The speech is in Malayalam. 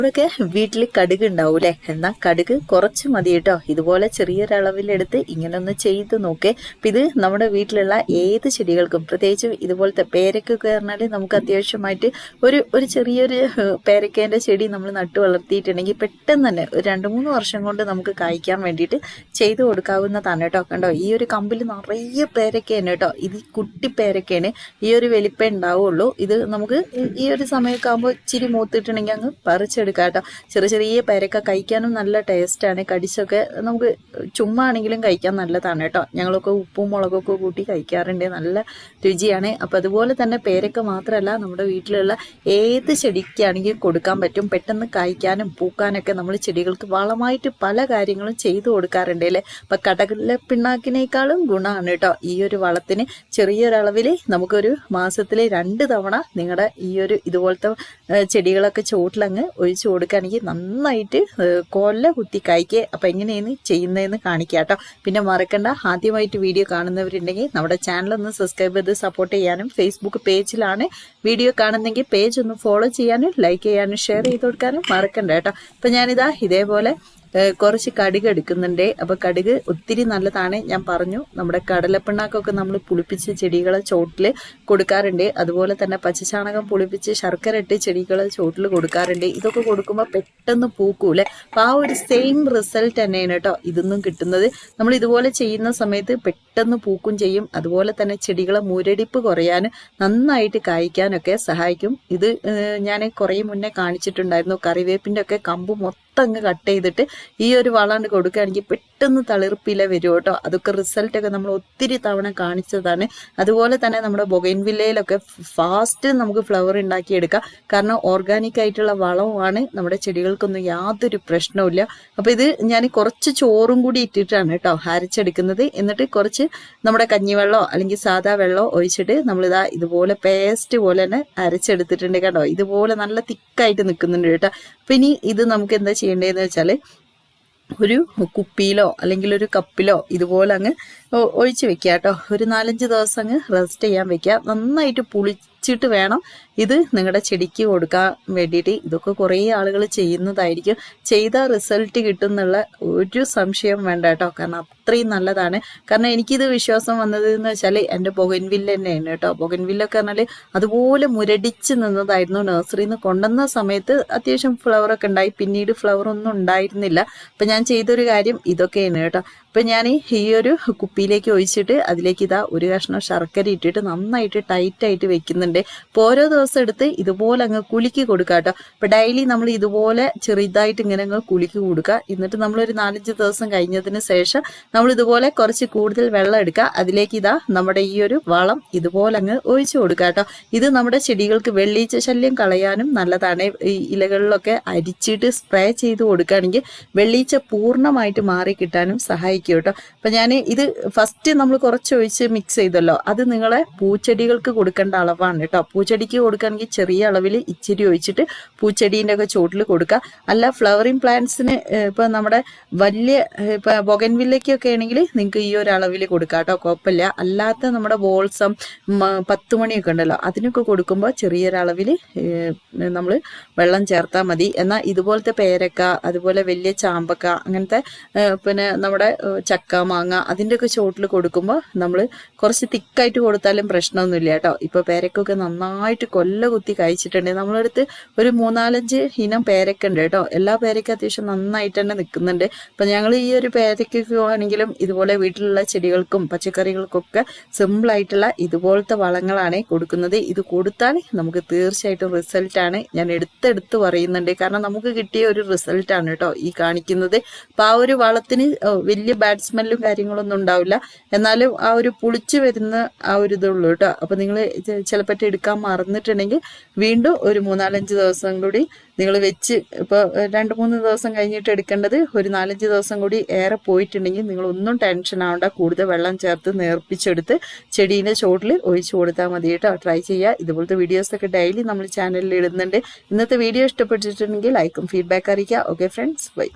ഇവിടെയൊക്കെ വീട്ടിൽ കടുക് ഉണ്ടാവൂലേ? എന്നാൽ കടുക് കുറച്ച് മതി കേട്ടോ. ഇതുപോലെ ചെറിയൊരളവിലെടുത്ത് ഇങ്ങനെ ഒന്ന് ചെയ്ത് നോക്കേ. അപ്പം ഇത് നമ്മുടെ വീട്ടിലുള്ള ഏത് ചെടികൾക്കും പ്രത്യേകിച്ച് ഇതുപോലത്തെ പേരക്കൊക്കെ പറഞ്ഞാൽ നമുക്ക് അത്യാവശ്യമായിട്ട് ഒരു ഒരു ചെറിയൊരു പേരക്കേന്റെ ചെടി നമ്മൾ നട്ടു വളർത്തിയിട്ടുണ്ടെങ്കിൽ പെട്ടെന്ന് തന്നെ ഒരു രണ്ട് മൂന്ന് വർഷം കൊണ്ട് നമുക്ക് കായ്ക്കാൻ വേണ്ടിയിട്ട് ചെയ്തു കൊടുക്കാവുന്നതാണ് കേട്ടോ. കണ്ടോ? ഈ ഒരു കമ്പിൽ നിറയെ പേരക്കയാണ് കേട്ടോ. ഇത് കുട്ടി പേരക്കയാണ് ഈ ഒരു വലിപ്പം ഉണ്ടാവുള്ളൂ. ഇത് നമുക്ക് ഈ ഒരു സമയമൊക്കെ ആകുമ്പോൾ ഇച്ചിരി മൂത്തിട്ടുണ്ടെങ്കിൽ അങ്ങ് പറിച്ചെടുക്കാം. കേട്ടോ ചെറിയ ചെറിയ പേരക്ക കഴിക്കാനും നല്ല ടേസ്റ്റാണ് കടിച്ചൊക്കെ നമുക്ക് ചുമ്മാ ആണെങ്കിലും കഴിക്കാൻ നല്ലതാണ് കേട്ടോ. ഞങ്ങളൊക്കെ ഉപ്പും മുളകൊക്കെ കൂട്ടി കഴിക്കാറുണ്ട്. നല്ല രുചിയാണ്. അപ്പോൾ അതുപോലെ തന്നെ പേരക്ക മാത്രമല്ല നമ്മുടെ വീട്ടിലുള്ള ഏത് ചെടിക്കാണെങ്കിലും കൊടുക്കാൻ പറ്റും. പെട്ടെന്ന് കായ്ക്കാനും പൂക്കാനൊക്കെ നമ്മൾ ചെടികൾക്ക് വളമായിട്ട് പല കാര്യങ്ങളും ചെയ്തു കൊടുക്കാറുണ്ട് അല്ലേ? അപ്പം കടകളിലെ പിണ്ണാക്കിനേക്കാളും ഗുണമാണ് കേട്ടോ. ഈ ഒരു വളത്തിന് ചെറിയൊരളവിൽ നമുക്കൊരു മാസത്തിൽ രണ്ട് തവണ നിങ്ങളുടെ ഈ ഒരു ഇതുപോലത്തെ ചെടികളൊക്കെ ചുവട്ടിലങ്ങ് ചോട്ടിലങ്ങ് ഒഴിച്ചു കൊടുക്കുകയാണെങ്കിൽ നന്നായിട്ട് കൊല്ല കുത്തി കായ്ക്കുക അപ്പം എങ്ങനെയാണ് ചെയ്യുന്നതെന്ന് കാണിക്കുക കേട്ടോ. പിന്നെ മറക്കണ്ട ആദ്യമായിട്ട് വീഡിയോ കാണുന്നവരുണ്ടെങ്കിൽ നമ്മുടെ ചാനൽ ഒന്ന് സബ്സ്ക്രൈബ് ചെയ്ത് സപ്പോർട്ട് ചെയ്യാനും ഫേസ്ബുക്ക് പേജിലാണ് വീഡിയോ കാണുന്നെങ്കിൽ പേജ് ഒന്ന് ഫോളോ ചെയ്യാനും ലൈക്ക് ചെയ്യാനും ഷെയർ ചെയ്ത് കൊടുക്കാനും മറക്കണ്ട കേട്ടോ. അപ്പം ഞാനിതാ ഇതേപോലെ കുറച്ച് കടുക് എടുക്കുന്നുണ്ട്. അപ്പോൾ കടുക് ഒത്തിരി നല്ലതാണ്. ഞാൻ പറഞ്ഞു നമ്മുടെ കടലപ്പിണ്ണാക്കൊക്കെ നമ്മൾ പുളിപ്പിച്ച് ചെടികളെ ചോട്ടിൽ കൊടുക്കാറുണ്ട്. അതുപോലെ തന്നെ പച്ചച്ചാണകം പുളിപ്പിച്ച് ശർക്കര ഇട്ട് ചെടികളെ ചോട്ടിൽ കൊടുക്കാറുണ്ട്. ഇതൊക്കെ കൊടുക്കുമ്പോൾ പെട്ടെന്ന് പൂക്കൂലെ? അപ്പോൾ ആ ഒരു സെയിം റിസൾട്ട് തന്നെയാണ് കേട്ടോ ഇതൊന്നും കിട്ടുന്നത്. നമ്മൾ ഇതുപോലെ ചെയ്യുന്ന സമയത്ത് പെട്ടെന്ന് പൂക്കും ചെയ്യും. അതുപോലെ തന്നെ ചെടികളെ മുരടിപ്പ് കുറയാൻ നന്നായിട്ട് കായ്ക്കാനൊക്കെ സഹായിക്കും. ഇത് ഞാൻ കുറേ മുന്നേ കാണിച്ചിട്ടുണ്ടായിരുന്നു. കറിവേപ്പിന്റെ ഒക്കെ കമ്പ് മൊത്തം അങ്ങ് കട്ട് ചെയ്തിട്ട് ഈ ഒരു വളമാണ് കൊടുക്കുകയാണെങ്കിൽ പെട്ടെന്ന് തളിർപ്പില വരും കേട്ടോ. അതൊക്കെ റിസൾട്ടൊക്കെ നമ്മൾ ഒത്തിരി തവണ കാണിച്ചതാണ്. അതുപോലെ തന്നെ നമ്മുടെ ബൊഗൈൻവില്ലയിലൊക്കെ ഫാസ്റ്റ് നമുക്ക് ഫ്ലവർ ഉണ്ടാക്കിയെടുക്കാം. കാരണം ഓർഗാനിക് ആയിട്ടുള്ള വളവുമാണ് നമ്മുടെ ചെടികൾക്കൊന്നും യാതൊരു പ്രശ്നവുമില്ല. അപ്പോൾ ഇത് ഞാൻ കുറച്ച് ചോറും കൂടി ഇട്ടിട്ടാണ് കേട്ടോ അരച്ചെടുക്കുന്നത്. എന്നിട്ട് കുറച്ച് നമ്മുടെ കഞ്ഞിവെള്ളമോ അല്ലെങ്കിൽ സാധാ വെള്ളമോ ഒഴിച്ചിട്ട് നമ്മളിതാ ഇതുപോലെ പേസ്റ്റ് പോലെ തന്നെ അരച്ചെടുത്തിട്ടുണ്ട് കേട്ടോ. ഇതുപോലെ നല്ല തിക്കായിട്ട് നിൽക്കുന്നുണ്ട് കേട്ടോ. അപ്പം ഇനി ഇത് നമുക്ക് എന്താ ചെയ്യേണ്ടതെന്ന് വെച്ചാൽ ഒരു കുപ്പിയിലോ അല്ലെങ്കിൽ ഒരു കപ്പിലോ ഇതുപോലെ അങ്ങ് ഒഴിച്ച് വെക്കുക കേട്ടോ. ഒരു നാലഞ്ച് ദിവസം അങ്ങ് റെസ്റ്റ് ചെയ്യാൻ വെക്കുക. നന്നായിട്ട് പുളിച്ചിട്ട് വേണം ഇത് നിങ്ങളുടെ ചെടിക്ക് കൊടുക്കാൻ വേണ്ടിയിട്ട്. ഇതൊക്കെ കുറേ ആളുകൾ ചെയ്യുന്നതായിരിക്കും. ചെയ്ത റിസൾട്ട് കിട്ടുന്നുള്ള ഒരു സംശയം വേണ്ട കേട്ടോ. കാരണം അത്രയും നല്ലതാണ്. കാരണം എനിക്കിത് വിശ്വാസം വന്നത് എന്ന് വെച്ചാൽ എന്റെ ബൊഗൻവില്ല തന്നെയാണ് കേട്ടോ. ബൊഗൻവില്ലൊക്കെ പറഞ്ഞാൽ അതുപോലെ മുരടിച്ച് നിന്നതായിരുന്നു നഴ്സറിയിൽ നിന്ന് കൊണ്ടുവന്ന സമയത്ത് അത്യാവശ്യം ഫ്ലവറൊക്കെ ഉണ്ടായി. പിന്നീട് ഫ്ലവർ ഒന്നും ഉണ്ടായിരുന്നില്ല. അപ്പം ഞാൻ ചെയ്തൊരു കാര്യം ഇതൊക്കെയാണ് കേട്ടോ. അപ്പം ഞാൻ ഈ ഒരു കുപ്പിയിലേക്ക് ഒഴിച്ചിട്ട് അതിലേക്ക് ഇതാ ഒരു കഷ്ണം ശർക്കര ഇട്ടിട്ട് നന്നായിട്ട് ടൈറ്റായിട്ട് വെക്കുന്നുണ്ട്. അപ്പോൾ ഓരോ ദിവസം എടുത്ത് ഇതുപോലെ അങ്ങ് കുലുക്കി കൊടുക്കുക കേട്ടോ. അപ്പോൾ ഡെയിലി നമ്മൾ ഇതുപോലെ ചെറുതായിട്ട് ഇങ്ങനെ അങ്ങ് കുലുക്കി കൊടുക്കുക എന്നിട്ട് ഒരു നാലഞ്ച് ദിവസം കഴിഞ്ഞതിന് ശേഷം നമ്മൾ ഇതുപോലെ കുറച്ച് കൂടുതൽ വെള്ളം എടുക്കുക അതിലേക്ക് ഇതാ നമ്മുടെ ഈ ഒരു വളം ഇതുപോലെ അങ്ങ് ഒഴിച്ചു കൊടുക്കുക കേട്ടോ. ഇത് നമ്മുടെ ചെടികൾക്ക് വെള്ളീച്ച ശല്യം കളയാനും നല്ലതാണ്. ഈ ഇലകളിലൊക്കെ അരിച്ചിട്ട് സ്പ്രേ ചെയ്ത് കൊടുക്കുകയാണെങ്കിൽ വെള്ളീച്ച പൂർണമായിട്ട് മാറി കിട്ടാനും സഹായിക്കും കേട്ടോ. അപ്പം ഞാൻ ഇത് ഫസ്റ്റ് നമ്മൾ കുറച്ച് ഒഴിച്ച് മിക്സ് ചെയ്തല്ലോ. അത് നിങ്ങളെ പൂച്ചെടികൾക്ക് കൊടുക്കേണ്ട അളവാണ്. കേട്ടോ. പൂച്ചെടിക്ക് കൊടുക്കുകയാണെങ്കിൽ ചെറിയ അളവിൽ ഇച്ചിരി ഒഴിച്ചിട്ട് പൂച്ചെടീന്റെ ഒക്കെ ചുവട്ടിൽ കൊടുക്കുക. അല്ല ഫ്ലവറിങ് പ്ലാന്റ്സിന് ഇപ്പോൾ നമ്മുടെ വലിയ ഇപ്പോൾ ബൊഗൻവില്ലയ്ക്കൊക്കെ ആണെങ്കിൽ നിങ്ങൾക്ക് ഈ ഒരു അളവിൽ കൊടുക്കാം കേട്ടോ. കുഴപ്പമില്ല. അല്ലാത്ത നമ്മുടെ ബോൾസം പത്ത് മണിയൊക്കെ ഉണ്ടല്ലോ അതിനൊക്കെ കൊടുക്കുമ്പോൾ ചെറിയൊരളവിൽ നമ്മൾ വെള്ളം ചേർത്താൽ മതി. എന്നാൽ ഇതുപോലത്തെ പേരക്ക അതുപോലെ വലിയ ചാമ്പക്ക അങ്ങനത്തെ പിന്നെ നമ്മുടെ ചക്ക മാങ്ങ അതിന്റെയൊക്കെ ചോട്ടിൽ കൊടുക്കുമ്പോൾ നമ്മൾ കുറച്ച് തിക്കായിട്ട് കൊടുത്താലും പ്രശ്നമൊന്നുമില്ല കേട്ടോ. ഇപ്പോൾ പേരക്കൊക്കെ നന്നായിട്ട് കൊല്ല കുത്തി കഴിച്ചിട്ടുണ്ട്. നമ്മളടുത്ത് ഒരു മൂന്നാലഞ്ച് ഇനം പേരക്ക ഉണ്ട് കേട്ടോ. എല്ലാ പേരയ്ക്കും അത്യാവശ്യം നന്നായിട്ട് തന്നെ നിൽക്കുന്നുണ്ട്. അപ്പം ഞങ്ങൾ ഈ ഒരു പേരയ്ക്കൊക്കെ ആണെങ്കിലും ഇതുപോലെ വീട്ടിലുള്ള ചെടികൾക്കും പച്ചക്കറികൾക്കൊക്കെ സിമ്പിളായിട്ടുള്ള ഇതുപോലത്തെ വളങ്ങളാണ് കൊടുക്കുന്നത്. ഇത് കൊടുത്താൽ നമുക്ക് തീർച്ചയായിട്ടും റിസൾട്ടാണ് ഞാൻ എടുത്തെടുത്ത് പറയുന്നുണ്ട്. കാരണം നമുക്ക് കിട്ടിയ ഒരു റിസൾട്ടാണ് കേട്ടോ ഈ കാണിക്കുന്നത്. അപ്പം ആ ഒരു വളത്തിന് വലിയ ബാഡ് സ്മെല്ലും കാര്യങ്ങളൊന്നും ഉണ്ടാവില്ല. എന്നാലും ആ ഒരു പുളിച്ചു വരുന്ന ആ ഒരു ഇതുള്ളൂ കേട്ടോ. അപ്പം നിങ്ങൾ ചിലപ്പോൾ എടുക്കാൻ മറന്നിട്ടുണ്ടെങ്കിൽ വീണ്ടും ഒരു മൂന്നാലഞ്ച് ദിവസം കൂടി നിങ്ങൾ വെച്ച് ഇപ്പോൾ രണ്ട് മൂന്ന് ദിവസം കഴിഞ്ഞിട്ട് എടുക്കേണ്ടത് ഒരു നാലഞ്ച് ദിവസം കൂടി ഏറെ പോയിട്ടുണ്ടെങ്കിൽ നിങ്ങൾ ഒന്നും ടെൻഷൻ ആവണ്ട. കൂടുതൽ വെള്ളം ചേർത്ത് നേർപ്പിച്ചെടുത്ത് ചെടീന്റെ ചോട്ടിൽ ഒഴിച്ചു കൊടുത്താൽ മതി കേട്ടോ. ട്രൈ ചെയ്യുക. ഇതുപോലത്തെ വീഡിയോസൊക്കെ ഡെയിലി നമ്മൾ ചാനലിൽ ഇടുന്നുണ്ട്. ഇന്നത്തെ വീഡിയോ ഇഷ്ടപ്പെട്ടിട്ടുണ്ടെങ്കിൽ ലൈക്കും ഫീഡ്ബാക്ക് അറിയിക്കുക. Okay friends bye